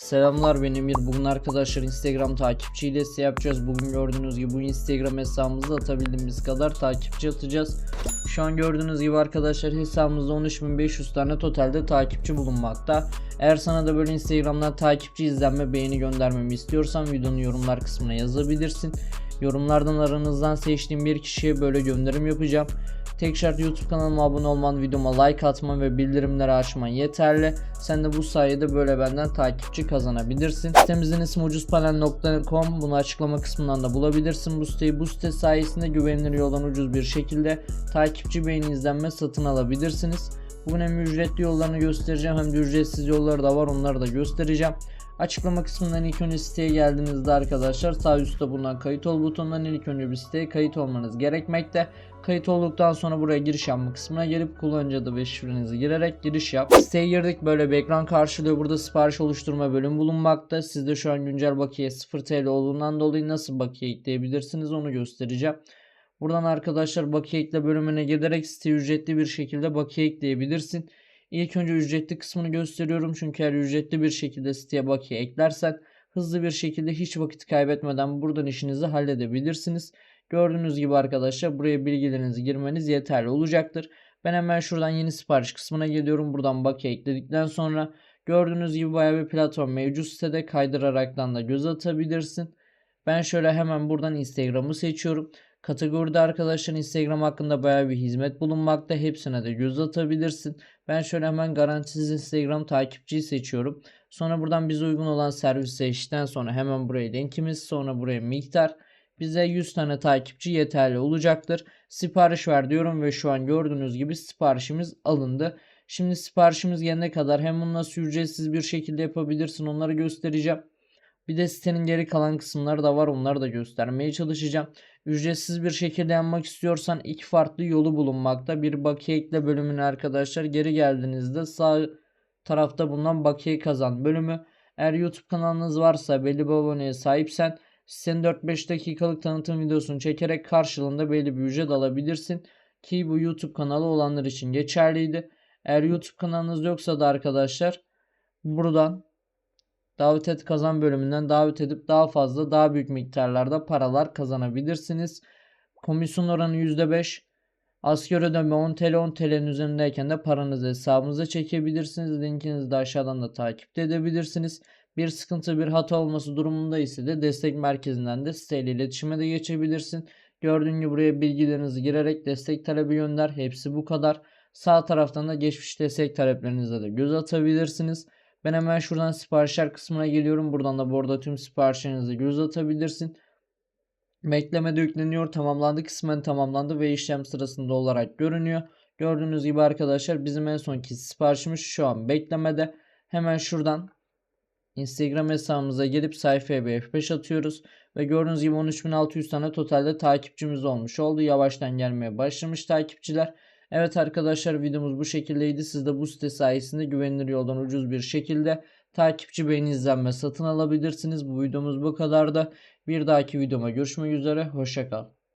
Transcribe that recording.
Selamlar ben Emir. Bugün arkadaşlar Instagram takipçi hilesi yapacağız. Bugün gördüğünüz gibi bu Instagram hesabımızda atabildiğimiz kadar takipçi atacağız. Şu an gördüğünüz gibi arkadaşlar hesabımızda 13.500 tane totalde takipçi bulunmakta. Eğer sana da böyle Instagram'dan takipçi izlenme beğeni göndermemi istiyorsan videonun yorumlar kısmına yazabilirsin. Yorumlardan aranızdan seçtiğim bir kişiye böyle gönderim yapacağım. Tek şart YouTube kanalıma abone olman, videoma like atman ve bildirimleri açman yeterli. Sen de bu sayede böyle benden takipçi kazanabilirsin. Sitemizin ismi ucuzpanel.com. Bunu açıklama kısmından da bulabilirsin. Bu siteyi bu site sayesinde güvenilir yoldan ucuz bir şekilde takipçi beğeni izlenme satın alabilirsiniz. Bugün hem ücretli yollarını göstereceğim hem de ücretsiz yolları da var onları da göstereceğim. Açıklama kısmından ilk önce siteye geldiğinizde arkadaşlar sağ üstte bulunan kayıt ol butonundan ilk önce bir siteye kayıt olmanız gerekmekte. Kayıt olduktan sonra buraya giriş yapma kısmına gelip kullanıcı adı ve şifrenizi girerek giriş yap. Siteye girdik böyle bir ekran karşılıyor. Burada sipariş oluşturma bölüm bulunmakta. Sizde şu an güncel bakiye 0 TL olduğundan dolayı nasıl bakiye ekleyebilirsiniz onu göstereceğim. Buradan arkadaşlar bakiye ekle bölümüne giderek site ücretli bir şekilde bakiye ekleyebilirsin. İlk önce ücretli kısmını gösteriyorum çünkü eğer ücretli bir şekilde siteye bakiye eklersen hızlı bir şekilde hiç vakit kaybetmeden buradan işinizi halledebilirsiniz. Gördüğünüz gibi arkadaşlar buraya bilgilerinizi girmeniz yeterli olacaktır. Ben hemen şuradan yeni sipariş kısmına geliyorum. Buradan bakiye ekledikten sonra gördüğünüz gibi bayağı bir platform mevcut sitede kaydıraraktan da göz atabilirsin. Ben şöyle hemen buradan Instagram'ı seçiyorum. Kategoride arkadaşlar Instagram hakkında bayağı bir hizmet bulunmakta. Hepsine de göz atabilirsin. Ben şöyle hemen garantisiz Instagram takipçiyi seçiyorum. Sonra buradan bize uygun olan servis seçtikten sonra hemen buraya linkimiz sonra buraya miktar. Bize 100 tane takipçi yeterli olacaktır. Sipariş ver diyorum ve şu an gördüğünüz gibi siparişimiz alındı. Şimdi siparişimiz gelene kadar hem bunu nasıl ücretsiz bir şekilde yapabilirsin onları göstereceğim. Bir de sitenin geri kalan kısımları da var onları da göstermeye çalışacağım. Ücretsiz bir şekilde yapmak istiyorsan iki farklı yolu bulunmakta. Bir bakiye ekle bölümüne arkadaşlar geri geldiğinizde sağ tarafta bulunan bakiye kazan bölümü. Eğer YouTube kanalınız varsa belli bir aboneye sahipsen sitenin 4-5 dakikalık tanıtım videosunu çekerek karşılığında belli bir ücret alabilirsin. Ki bu YouTube kanalı olanlar için geçerliydi. Eğer YouTube kanalınız yoksa da arkadaşlar buradan davet et kazan bölümünden davet edip daha fazla daha büyük miktarlarda paralar kazanabilirsiniz. Komisyon oranı %5. Asgari ödeme 10 TL 10 TL'nin üzerindeyken de paranızı hesabınıza çekebilirsiniz. Linkinizi de aşağıdan da takip edebilirsiniz. Bir sıkıntı bir hata olması durumunda ise de destek merkezinden de siteyle iletişime de geçebilirsin. Gördüğün gibi buraya bilgilerinizi girerek destek talebi gönder. Hepsi bu kadar. Sağ taraftan da geçmiş destek taleplerinize de göz atabilirsiniz. Ben hemen şuradan siparişler kısmına geliyorum. Buradan da bu arada tüm siparişlerinizi göz atabilirsin. Beklemede yükleniyor. Tamamlandı. Kısmen tamamlandı ve işlem sırasında olarak görünüyor. Gördüğünüz gibi arkadaşlar bizim en sonki siparişimiz şu an beklemede. Hemen şuradan Instagram hesabımıza gelip sayfaya bir F5 atıyoruz. Ve gördüğünüz gibi 13.600 tane totalde takipçimiz olmuş oldu. Yavaştan gelmeye başlamış takipçiler. Evet arkadaşlar videomuz bu şekildeydi. Siz de bu site sayesinde güvenilir yoldan ucuz bir şekilde takipçi beğeni izlenme satın alabilirsiniz. Bu videomuz bu kadar da. Bir dahaki videoma görüşmek üzere. Hoşçakal.